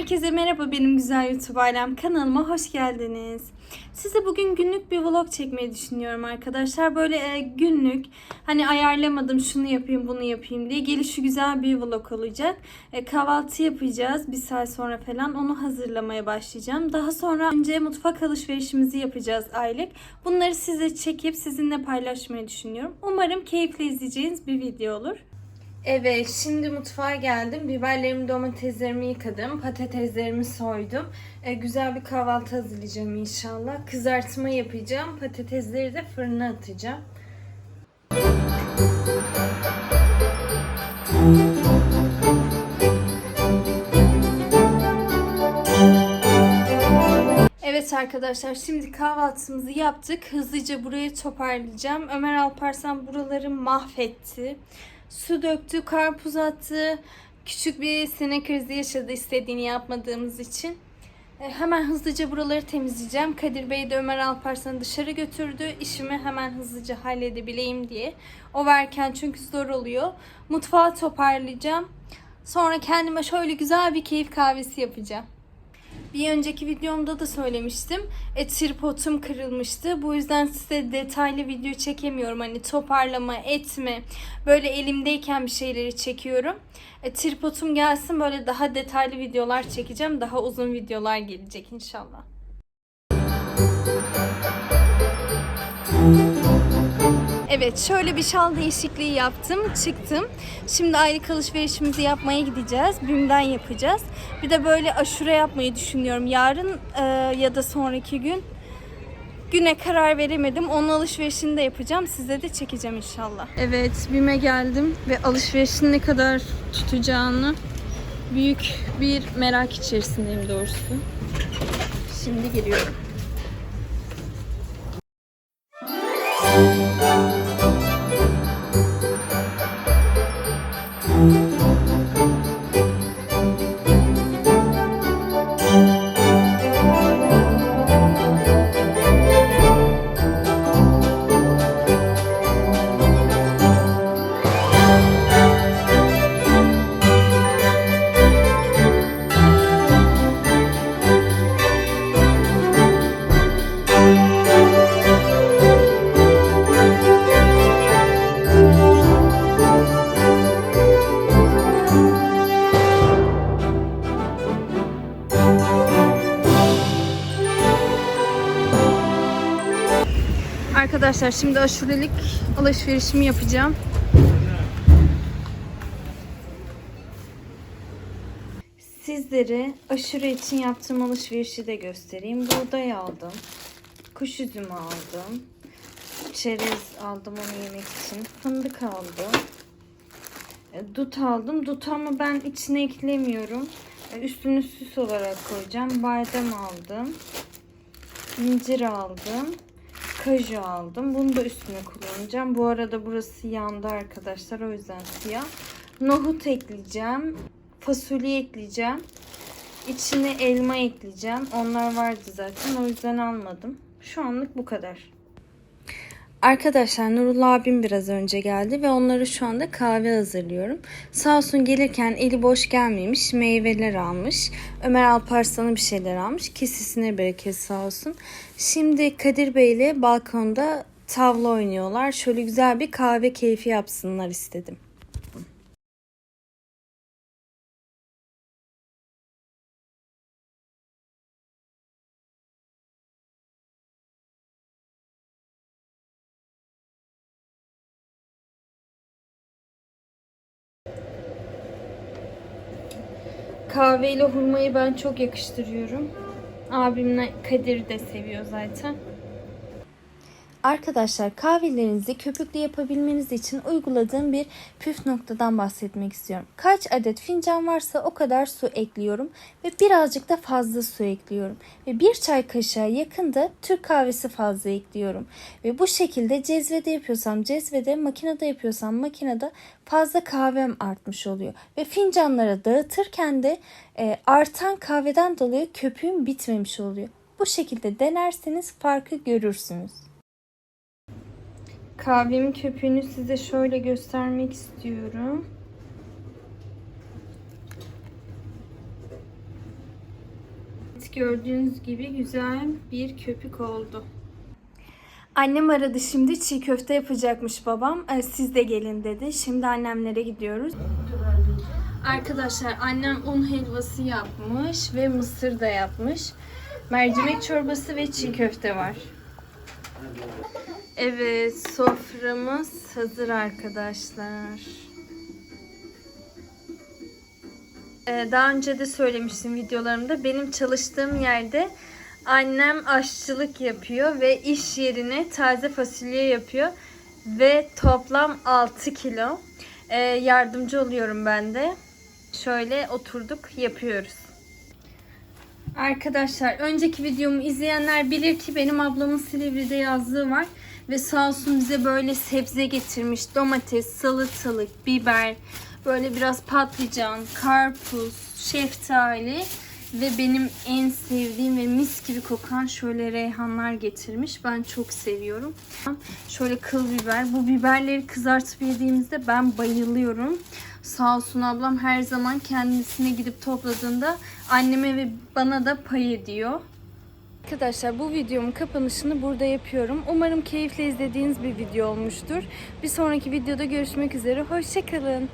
Herkese merhaba benim güzel YouTube ailem kanalıma hoş geldiniz. Size bugün günlük bir vlog çekmeyi düşünüyorum arkadaşlar. Böyle e, günlük hani ayarlamadım şunu yapayım bunu yapayım diye gelişi güzel bir vlog olacak. E, kahvaltı yapacağız bir saat sonra falan onu hazırlamaya başlayacağım. Daha sonra önce mutfak alışverişimizi yapacağız aylık. Bunları size çekip sizinle paylaşmayı düşünüyorum. Umarım keyifle izleyeceğiniz bir video olur. Evet, şimdi mutfağa geldim. Biberlerimi, domateslerimi yıkadım. Patateslerimi soydum. E, güzel bir kahvaltı hazırlayacağım inşallah. Kızartma yapacağım. Patatesleri de fırına atacağım. Evet arkadaşlar şimdi kahvaltımızı yaptık. Hızlıca burayı toparlayacağım. Ömer Alparslan buraları mahvetti. Su döktü, karpuz attı. Küçük bir sinir krizi yaşadı istediğini yapmadığımız için. E, Hemen hızlıca buraları temizleyeceğim. Kadir Bey de Ömer Alparslan'ı dışarı götürdü. İşimi hemen hızlıca halledebileyim diye. O varken çünkü zor oluyor. Mutfağı toparlayacağım. Sonra kendime şöyle güzel bir keyif kahvesi yapacağım. Bir önceki videomda da söylemiştim. E, tripodum kırılmıştı. Bu yüzden size detaylı video çekemiyorum. Hani toparlama, etme. Böyle elimdeyken bir şeyleri çekiyorum. E, tripodum gelsin böyle daha detaylı videolar çekeceğim. Daha uzun videolar gelecek inşallah. Evet şöyle bir şal değişikliği yaptım. Çıktım. Şimdi aylık alışverişimizi yapmaya gideceğiz. Bim'den yapacağız. Bir de böyle aşure yapmayı düşünüyorum. Yarın e, ya da sonraki gün. Güne karar veremedim. Onun alışverişini de yapacağım. Size de çekeceğim inşallah. Evet Bim'e geldim ve alışverişin ne kadar tutacağını büyük bir merak içerisindeyim doğrusu. Şimdi geliyorum. Arkadaşlar şimdi aşurelik alışverişimi yapacağım. Sizlere aşure için yaptığım alışverişi de göstereyim. Buğday aldım. Kuş üzümü aldım. Çerez aldım onu yemek için. Fındık aldım. E, Dut aldım. Dut ama ben içine eklemiyorum. E, Üstünü süs olarak koyacağım. Badem aldım. İncir aldım kaju aldım. Bunu da üstüne kullanacağım. Bu arada burası yandı arkadaşlar. O yüzden siyah. Nohut ekleyeceğim. Fasulye ekleyeceğim. İçine elma ekleyeceğim. Onlar vardı zaten. O yüzden almadım. Şu anlık bu kadar. Arkadaşlar Nurullah abim biraz önce geldi ve onları şu anda kahve hazırlıyorum. Sağ olsun gelirken eli boş gelmemiş. Meyveler almış. Ömer Alparslan'a bir şeyler almış. Kesisine bereket sağ olsun. Şimdi Kadir Bey ile balkonda tavla oynuyorlar. Şöyle güzel bir kahve keyfi yapsınlar istedim. Kahveyle hurmayı ben çok yakıştırıyorum. Abimle Kadir de seviyor zaten. Arkadaşlar kahvelerinizi köpüklü yapabilmeniz için uyguladığım bir püf noktadan bahsetmek istiyorum. Kaç adet fincan varsa o kadar su ekliyorum ve birazcık da fazla su ekliyorum. Ve bir çay kaşığı yakında Türk kahvesi fazla ekliyorum. Ve bu şekilde cezvede yapıyorsam cezvede, makinede yapıyorsam makinede fazla kahvem artmış oluyor. Ve fincanlara dağıtırken de e, artan kahveden dolayı köpüğüm bitmemiş oluyor. Bu şekilde denerseniz farkı görürsünüz. Kahvemin köpüğünü size şöyle göstermek istiyorum. Gördüğünüz gibi güzel bir köpük oldu. Annem aradı şimdi çiğ köfte yapacakmış babam. Ee, Siz de gelin dedi. Şimdi annemlere gidiyoruz. Arkadaşlar annem un helvası yapmış ve mısır da yapmış. Mercimek çorbası ve çiğ köfte var. Evet soframız hazır arkadaşlar. Ee, daha önce de söylemiştim videolarımda. Benim çalıştığım yerde annem aşçılık yapıyor ve iş yerine taze fasulye yapıyor. Ve toplam 6 kilo. Ee, yardımcı oluyorum ben de. Şöyle oturduk yapıyoruz. Arkadaşlar önceki videomu izleyenler bilir ki benim ablamın Silivri'de yazlığı var. Ve sağ olsun bize böyle sebze getirmiş. Domates, salatalık, biber, böyle biraz patlıcan, karpuz, şeftali ve benim en sevdiğim ve mis gibi kokan şöyle reyhanlar getirmiş. Ben çok seviyorum. Şöyle kıl biber. Bu biberleri kızartıp yediğimizde ben bayılıyorum. Sağ olsun ablam her zaman kendisine gidip topladığında anneme ve bana da pay ediyor. Arkadaşlar bu videomun kapanışını burada yapıyorum. Umarım keyifle izlediğiniz bir video olmuştur. Bir sonraki videoda görüşmek üzere. Hoşçakalın.